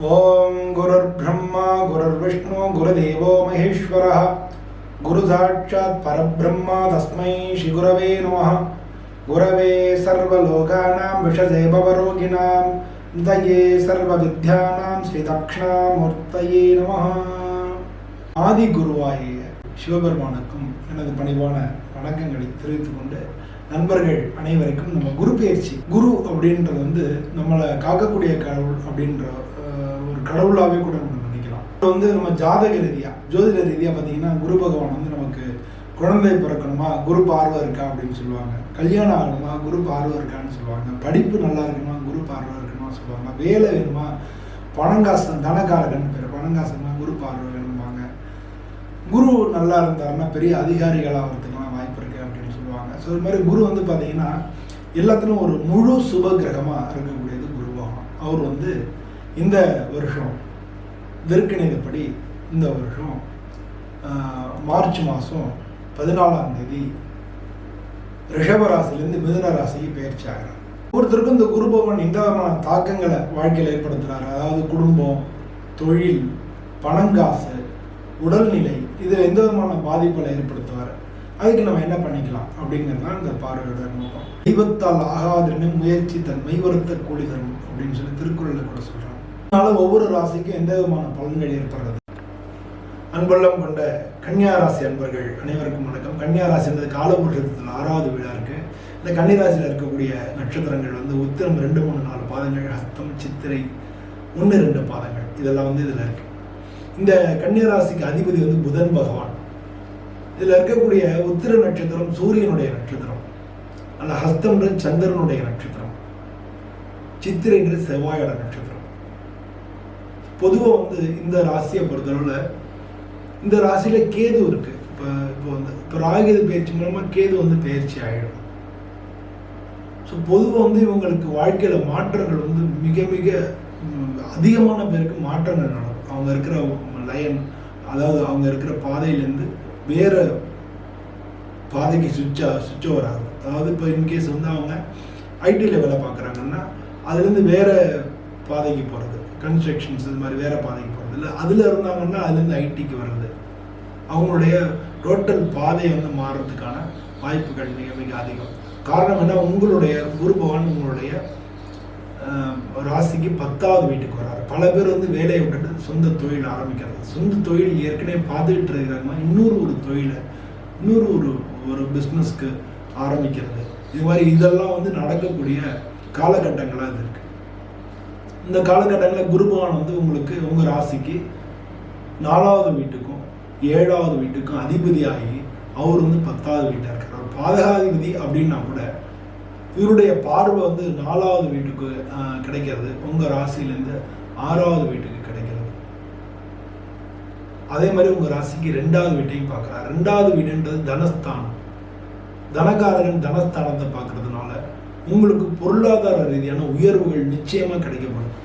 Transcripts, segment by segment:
ஓம் குருர் பிரம்மா குருர் விஷ்ணு குருதேவோ மகேஸ்வர. குரு சாட்சாத் பரபிரம்மா தஸ்மை ஸ்ரீகுரவே நம குரவே சர்வலோகானாம் விஷதே பவரோகிணாம் தயே சர்வ வித்யானாம் ஸ்ரீ தக்ஷணாமூர்த்தயே நம ஆதி குருவாய சிவபெருமானுக்கும் எனது பணிவான வணக்கங்களை தெரிவித்துக் கொண்டு நண்பர்கள் அனைவருக்கும் நம்ம குரு பயிற்சி குரு அப்படின்றது வந்து நம்மளை காக்கக்கூடிய கடவுள் அப்படின்ற கடவுளாகவே கூட நம்ம நினைக்கலாம். இது வந்து நம்ம ஜாதக ரீதியா ஜோதிட ரீதியா பார்த்தீங்கன்னா குரு பகவான் வந்து நமக்கு குழந்தை பிறக்கணுமா குரு பார்வை இருக்கா அப்படின்னு சொல்லுவாங்க. கல்யாணம் ஆகணுமா குரு பார்வை இருக்கான்னு சொல்லுவாங்க. படிப்பு நல்லா இருக்கணுமா குரு பார்வை இருக்கணுமா சொல்லுவாங்க. வேலை வேணுமா பணங்காசன் தனகாரகன் பேர் பணங்காசன்னா குரு பார்வை வேணுமாங்க குரு நல்லா இருந்தாருன்னா பெரிய அதிகாரிகளாக வரதுக்கெல்லாம் வாய்ப்பு இருக்கு அப்படின்னு சொல்லுவாங்க. ஸோ இது மாதிரி குரு வந்து பார்த்தீங்கன்னா எல்லாத்துலையும் ஒரு முழு சுப கிரகமாக இருக்கக்கூடியது குரு பகவான். அவர் வந்து இந்த வருஷம் வெறுக்கணிதப்படி இந்த வருஷம் மார்ச் மாதம் பதினாலாம் தேதி ரிஷப ராசியிலேருந்து மிதுன ராசிக்கு பயிற்சி ஆகிறார். ஒருத்தருக்கும் இந்த குரு பகவான் எந்த விதமான தாக்கங்களை வாழ்க்கையில் ஏற்படுத்துகிறார் அதாவது குடும்பம் தொழில் பணங்காசு உடல்நிலை இதில் எந்த விதமான பாதிப்புகளை ஏற்படுத்துவார்? அதுக்கு நம்ம என்ன பண்ணிக்கலாம் அப்படிங்கிறது தான் இந்த பார்வையோட நோக்கம். தெய்வத்தால் ஆகாதுன்னு முயற்சி தன் மெய்வருத்த கூலி தரும் அப்படின்னு சொல்லி திருக்குறளில் கூட சொல்றாங்க. அதனால ஒவ்வொரு ராசிக்கும் எந்த விதமான பலன்கள் ஏற்படுறது? அன்பெல்லாம் கொண்ட கன்னியா ராசி அன்பர்கள் அனைவருக்கும் வணக்கம். கன்னியா ராசி என்பது காலபுருஷத்தில் ஆறாவது வீடா இருக்கு. இந்த கன்னிராசியில் இருக்கக்கூடிய நட்சத்திரங்கள் வந்து உத்திரம் ரெண்டு மூணு நாலு பாதங்கள் ஹஸ்தம் சித்திரை ஒன்று ரெண்டு பாதங்கள். இதெல்லாம் வந்து இதில் இருக்கு. இந்த கன்னியாராசிக்கு அதிபதி வந்து புதன் பகவான். இதில் இருக்கக்கூடிய உத்திர நட்சத்திரம் சூரியனுடைய நட்சத்திரம். அல்ல ஹஸ்தம்ன்றது சந்திரனுடைய நட்சத்திரம். சித்திரைன்றது செவ்வாயோட நட்சத்திரம். பொதுவாக வந்து இந்த ராசியை பொறுத்தளவில் இந்த ராசியில் கேது இருக்கு. இப்போ இப்போ வந்து இப்போ ராகுகேது பயிற்சி மூலமாக கேது வந்து பயிற்சி ஆகிடும் ஸோ பொதுவாக வந்து இவங்களுக்கு வாழ்க்கையில் மாற்றங்கள் வந்து மிக மிக அதிகமான பேருக்கு மாற்றங்கள் நடக்கும். அவங்க இருக்கிற லயன் அதாவது அவங்க இருக்கிற பாதையிலேருந்து வேற பாதைக்கு சுவிட்சா சுவிட்ச் ஓவர் ஆகும் அதாவது இப்போ இன்கேஸ் வந்து அவங்க ஐடியில் வேலை பார்க்குறாங்கன்னா அதுலேருந்து வேறு பாதைக்கு போகிறது கன்ஸ்ட்ரக்ஷன்ஸ் இது மாதிரி வேறு பாதைக்கு போகிறது இல்லை. அதில் இருந்தாங்கன்னா அதுலேருந்து ஐடிக்கு வர்றது. அவங்களுடைய டோட்டல் பாதை வந்து மாறுறதுக்கான வாய்ப்புகள் மிக மிக அதிகம். காரணம் என்ன? உங்களுடைய குரு பகவான் உங்களுடைய ராசிக்கு பத்தாவது வீட்டுக்கு வர்றாரு. பல பேர் வந்து வேலையை விட்டுட்டு சொந்த தொழில் ஆரம்பிக்கிறது சொந்த தொழில் ஏற்கனவே பார்த்துக்கிட்டு இருக்கிறாங்க இன்னொரு ஒரு தொழிலை இன்னொரு ஒரு ஒரு பிஸ்னஸ்க்கு ஆரம்பிக்கிறது. இது மாதிரி இதெல்லாம் வந்து நடக்கக்கூடிய காலகட்டங்களாக இது இந்த காலகட்டங்களில் குருபகவான் வந்து உங்களுக்கு உங்கள் ராசிக்கு நாலாவது வீட்டுக்கும் ஏழாவது வீட்டுக்கும் அதிபதியாகி அவர் வந்து பத்தாவது வீட்டாக இருக்கார். அவர் பாதகாதிபதி அப்படின்னா கூட இவருடைய பார்வை வந்து நாலாவது வீட்டுக்கு கிடைக்கிறது. உங்கள் ராசியிலேருந்து ஆறாவது வீட்டுக்கு கிடைக்கிறது. அதே மாதிரி உங்கள் ராசிக்கு ரெண்டாவது வீட்டையும் பார்க்குறாரு. ரெண்டாவது வீடுன்றது தனஸ்தானம். தனகாரகன் தனஸ்தானத்தை பார்க்கறதுனால உங்களுக்கு பொருளாதார ரீதியான உயர்வுகள் நிச்சயமாக கிடைக்கப்படும்.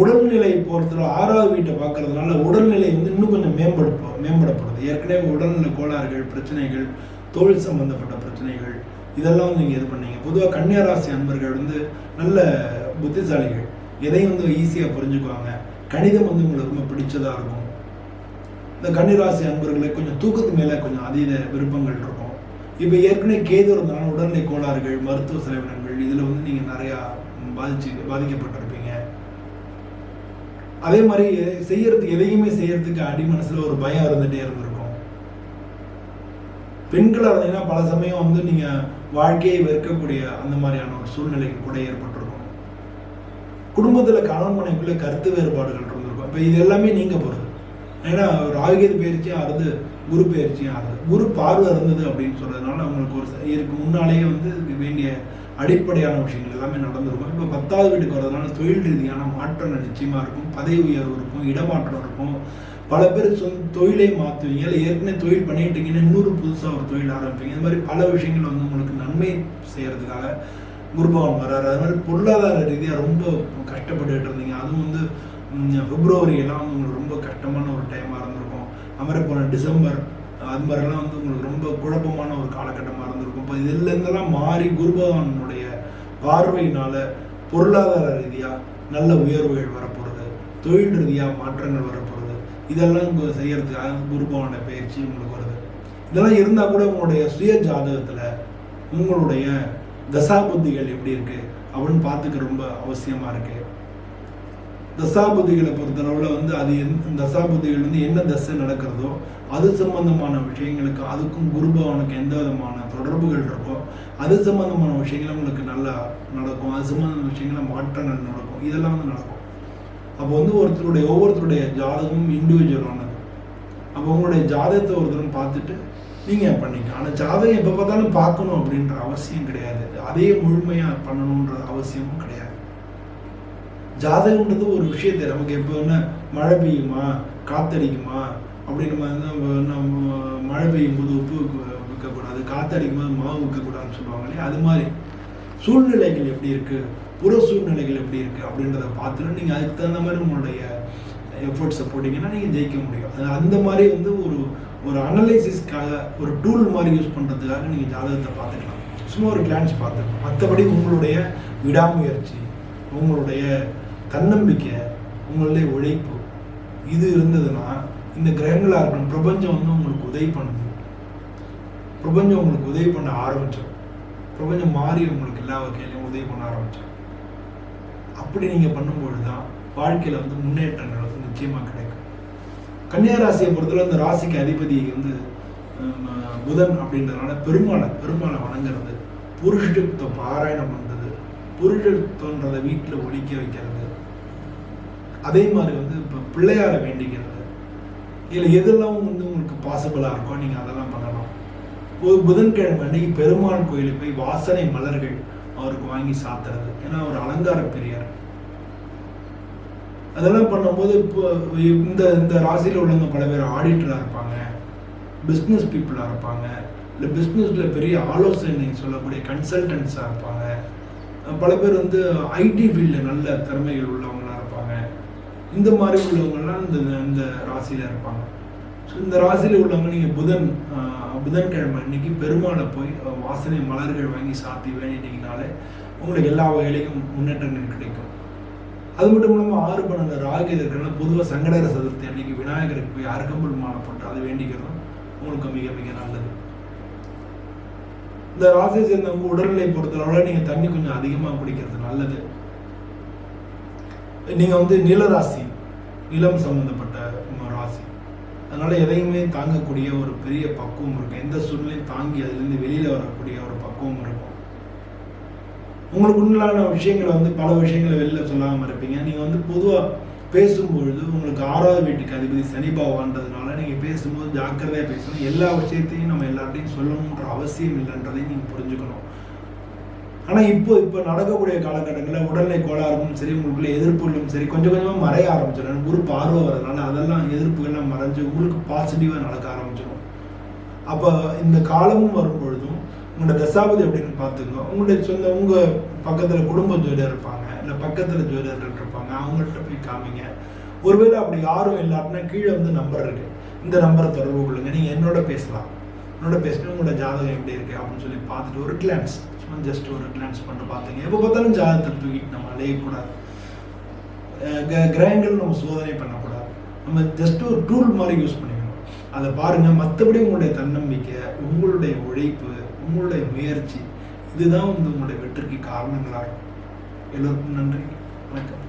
உடல்நிலை பொறுத்தவரை ஆறாவது வீட்டை பார்க்கறதுனால உடல்நிலை வந்து இன்னும் கொஞ்சம் மேம்படுப்ப மேம்படப்படுது. ஏற்கனவே உடல்நிலை கோளாறுகள் பிரச்சனைகள் தொழில் சம்பந்தப்பட்ட பிரச்சனைகள் இதெல்லாம் வந்து நீங்கள் இது பண்ணீங்க. பொதுவாக கன்னியாராசி அன்பர்கள் வந்து நல்ல புத்திசாலிகள். எதையும் வந்து ஈஸியாக புரிஞ்சுக்குவாங்க. கணிதம் வந்து உங்களுக்கு ரொம்ப பிடிச்சதாக இருக்கும். இந்த கன்னிராசி அன்பர்களுக்கு கொஞ்சம் தூக்கத்து மேலே கொஞ்சம் அதீத விருப்பங்கள் இருக்கும். இப்போ ஏற்கனவே கேது இருந்தாலும் உடல்நிலை கோளாறுகள் மருத்துவ செலவினங்கள் இதில் வந்து நீங்கள் நிறையா பாதிச்சு பாதிக்கப்பட்டிருப்பீங்க. அதே மாதிரி செய்யறது செய்யறதுக்கு எதையுமே செய்யறதுக்கு அடி மனசில் ஒரு பயம் இருந்துகிட்டே இருந்திருக்கும். பெண்களாக இருந்தீங்கன்னா பல சமயம் வந்து நீங்க வாழ்க்கையை வெறுக்கக்கூடிய அந்த மாதிரியான ஒரு சூழ்நிலைக்கு கூட ஏற்பட்டிருக்கும். குடும்பத்துல கணவன் மனைவிக்குள்ள கருத்து வேறுபாடுகள் இருந்திருக்கும். இப்போ இது எல்லாமே நீங்க போறது. ஏன்னா ராகுகேது பயிற்சியும் ஆறுது குரு பயிற்சியும் ஆறுது குரு பார்வை இருந்தது அப்படின்னு சொல்கிறதுனால அவங்களுக்கு ஒரு இதுக்கு முன்னாலேயே வந்து வேண்டிய அடிப்படையான விஷயங்கள் எல்லாமே நடந்திருக்கும். இப்போ பத்தாவது வீட்டுக்கு வரதுனால தொழில் ரீதியான மாற்றங்கள் நிச்சயமாக இருக்கும். பதவி உயர்வு இருக்கும் இடமாற்றம் இருக்கும். பல பேர் சொந்த தொழிலை மாற்றுவீங்க இல்லை ஏற்கனவே தொழில் பண்ணிட்டீங்கன்னா இன்னொரு புதுசாக ஒரு தொழில் ஆரம்பிப்பீங்க. இந்த மாதிரி பல விஷயங்கள் வந்து உங்களுக்கு நன்மை செய்கிறதுக்காக குருபவன் வர்றாரு. அது மாதிரி பொருளாதார ரீதியாக ரொம்ப கஷ்டப்பட்டுட்டு இருந்தீங்க. அதுவும் வந்து பிப்ரவரி எல்லாம் வந்து உங்களுக்கு ரொம்ப கஷ்டமான ஒரு டைமாக இருந்திருக்கும். அமரப்போன போன டிசம்பர் அது மாதிரிலாம் வந்து உங்களுக்கு ரொம்ப குழப்பமான ஒரு காலகட்டமாக இருந்திருக்கும். இப்போ இதுலேருந்தெல்லாம் மாறி குருபகவானுடைய பார்வையினால் பொருளாதார ரீதியாக நல்ல உயர்வுகள் வரப்போகிறது தொழில் ரீதியாக மாற்றங்கள் வரப்போகிறது இதெல்லாம் செய்கிறதுக்காக செய்யறதுக்காக பயிற்சி உங்களுக்கு வருது. இதெல்லாம் இருந்தால் கூட உங்களுடைய சுய ஜாதகத்தில் உங்களுடைய தசாபுத்திகள் எப்படி இருக்குது அப்படின்னு பார்த்துக்க ரொம்ப அவசியமாக இருக்குது தசாபுத்திகளை பொறுத்தளவில் வந்து அது எந் தசாபுத்திகள் வந்து என்ன தசை நடக்கிறதோ அது சம்பந்தமான விஷயங்களுக்கு அதுக்கும் குருபவனுக்கு எந்த விதமான தொடர்புகள் இருக்கோ அது சம்பந்தமான விஷயங்களும் உங்களுக்கு நல்லா நடக்கும். அது சம்பந்தமான விஷயங்கள மாற்றங்கள் நடக்கும். இதெல்லாம் வந்து நடக்கும். அப்போ வந்து ஒருத்தருடைய ஒவ்வொருத்தருடைய ஜாதகமும் இண்டிவிஜுவலானது அப்போ உங்களுடைய ஜாதகத்தை ஒருத்தரும் பார்த்துட்டு நீங்கள் பண்ணிக்கலாம் ஆனால் ஜாதகம் எப்போ பார்த்தாலும் பார்க்கணும் அப்படின்ற அவசியம் கிடையாது. அதே முழுமையாக பண்ணணுன்ற அவசியமும் கிடையாது. ஜாதகம்ன்றது ஒரு விஷயத்தை நமக்கு எப்போ என்ன மழை பெய்யுமா காத்தடிக்குமா? அப்படின்னு நம்ம நம்ம நம்ம மழை பெய்யும் போது உப்பு விற்கக்கூடாது வைக்கக்கூடாது காத்தடிக்கும் போது மாவு விற்கக்கூடாதுன்னு சொல்லுவாங்க இல்லையா? அது மாதிரி. சூழ்நிலைகள் எப்படி இருக்குது புற சூழ்நிலைகள் எப்படி இருக்குது அப்படின்றத பார்த்துட்டு நீங்கள் அதுக்கு தகுந்த மாதிரி உங்களுடைய எஃபர்ட்ஸை போட்டிங்கன்னா நீங்கள் ஜெயிக்க முடியும். அது அந்த மாதிரி வந்து ஒரு ஒரு அனலைசிஸ்க்காக ஒரு டூல் மாதிரி யூஸ் பண்ணுறதுக்காக நீங்கள் ஜாதகத்தை பார்த்துக்கலாம். சும்மா ஒரு கிளான்ஸ் பார்த்துக்கலாம். மற்றபடி உங்களுடைய விடாமுயற்சி உங்களுடைய தன்னம்பிக்கை உங்களுடைய உழைப்பு இது இருந்ததுன்னா இந்த கிரகங்களாக இருக்கணும் பிரபஞ்சம் வந்து உங்களுக்கு உதவி பண்ணுது. பிரபஞ்சம் உங்களுக்கு உதவி பண்ண ஆரம்பிச்சோம் பிரபஞ்சம் மாறி உங்களுக்கு எல்லா வகையிலையும் உதவி பண்ண ஆரம்பிச்சோம் அப்படி நீங்கள் பண்ணும்பொழுது தான் வாழ்க்கையில் வந்து முன்னேற்றங்கள் வந்து நிச்சயமாக கிடைக்கும். கன்னியா ராசியை பொறுத்தவரை அந்த ராசிக்கு அதிபதி வந்து புதன் அப்படின்றதுனால பெருமாளை பெருமாளை வணங்குறது புருஷத்துவ பாராயணம் பண்ணுறது புருஷத்துவன்றதை வீட்டில் ஒழிக்க வைக்கிறது. அதே மாதிரி வந்து இப்போ பிள்ளையாரை வேண்டிக்கிறது. இதில் எதெல்லாம் வந்து உங்களுக்கு பாசிபிளாக இருக்கோ நீங்கள் அதெல்லாம் பண்ணலாம். ஒரு புதன்கிழமை அன்னைக்கு பெருமாள் கோயிலுக்கு போய் வாசனை மலர்கள் அவருக்கு வாங்கி சாத்துறது. ஏன்னா அவர் அலங்கார பிரியர். அதெல்லாம் பண்ணும்போது இப்போ இந்த இந்த ராசியில் உள்ளவங்க பல பேர் ஆடிட்டராக இருப்பாங்க. பிஸ்னஸ் பீப்புளாக இருப்பாங்க. இல்லை பிஸ்னஸில் பெரிய ஆலோசனை சொல்லக்கூடிய கன்சல்டன்ஸாக இருப்பாங்க. பல பேர் வந்து ஐடி ஃபீல்டில் நல்ல திறமைகள் உள்ளவங்க இந்த மாதிரி உள்ளவங்கள்லாம் இந்த இந்த ராசியில் இருப்பாங்க. ஸோ இந்த ராசியில் உள்ளவங்க நீங்கள் புதன் ஆஹ், புதன்கிழமை அன்னைக்கு பெருமாளை போய் வாசனை மலர்கள் வாங்கி சாத்தி வேண்டிட்டீங்கனாலே உங்களுக்கு எல்லா வகையிலையும் முன்னேற்றங்கள் கிடைக்கும். அது மட்டும் இல்லாமல் ஆறு பன்னெண்டு ராகு இருக்கிறனால பொதுவாக சங்கடகர சதுர்த்தி அன்னைக்கு விநாயகருக்கு போய் அருகம்புல் மாலை போட்டு அதை வேண்டிக்கிறதும் உங்களுக்கு மிக மிக நல்லது. இந்த ராசியை சேர்ந்தவங்க உடல்நிலை பொறுத்தளவில் நீங்கள் தண்ணி கொஞ்சம் அதிகமாக குடிக்கிறது நல்லது. நீங்கள் வந்து நிலராசி நிலம் சம்மந்தப்பட்ட ராசி. அதனால எதையுமே தாங்கக்கூடிய ஒரு பெரிய பக்குவம் இருக்கும். எந்த சூழ்நிலையும் தாங்கி அதுலேருந்து வெளியில் வரக்கூடிய ஒரு பக்குவம் இருக்கும். உங்களுக்கு உண்டான விஷயங்களை வந்து பல விஷயங்களை வெளில சொல்லாமல் இருப்பீங்க. நீங்கள் வந்து பொதுவாக பேசும்பொழுது உங்களுக்கு ஆறாவது வீட்டுக்கு அதிபதி சனி பாவான்றதுனால நீங்கள் பேசும்போது ஜாக்கிரதையாக பேசணும். எல்லா விஷயத்தையும் நம்ம எல்லார்ட்டையும் சொல்லணுன்ற அவசியம் இல்லைன்றதையும் நீங்கள் புரிஞ்சுக்கணும். ஆனால் இப்போ இப்போ நடக்கக்கூடிய காலகட்டங்களில் உடல்நிலை கோளாறும் சரி உங்களுக்குள்ள எதிர்ப்புகளும் சரி கொஞ்சம் கொஞ்சமாக மறைய ஆரம்பிச்சிடும். ஒரு பார்வை வரதுனால அதெல்லாம் எதிர்ப்புகள்லாம் மறைஞ்சு உங்களுக்கு பாசிட்டிவாக நடக்க ஆரம்பிச்சிடும். அப்போ இந்த காலமும் வரும் பொழுதும் உங்களோட தசாபதி அப்படின்னு பார்த்துக்கோங்க உங்களுடைய சொந்த உங்கள் பக்கத்தில் குடும்ப ஜோதிடர் இருப்பாங்க இல்லை பக்கத்தில் ஜோதிடர்கள் இருப்பாங்க அவங்கள்ட்ட போய் காமிங்க. ஒருவேளை அப்படி யாரும் இல்லாட்டினா கீழே வந்து நம்பர் இருக்கு. இந்த நம்பரை தொடர்பு கொள்ளுங்க. நீங்கள் என்னோட பேசலாம். என்னோட பேசினா உங்களோட ஜாதகம் எப்படி இருக்கு அப்படின்னு சொல்லி பார்த்துட்டு ஒரு கிளான்ஸ் ஜஸ்ட் ஒரு கிளான்ஸ் பண்ணுற பார்த்தீங்க. எப்போ பார்த்தாலும் ஜாதகத்தை தூக்கிட்டு நம்ம அலையக்கூடாது கிரகங்கள் நம்ம சோதனை பண்ணக்கூடாது. நம்ம ஜஸ்ட் ஒரு டூல் மாதிரி யூஸ் பண்ணிக்கணும். அதை பாருங்கள் மற்றபடி உங்களுடைய தன்னம்பிக்கை உங்களுடைய உழைப்பு உங்களுடைய முயற்சி இதுதான் வந்து உங்களுடைய வெற்றிக்கு காரணங்களாக இருக்கும் எல்லோருக்கும் நன்றி. வணக்கம்.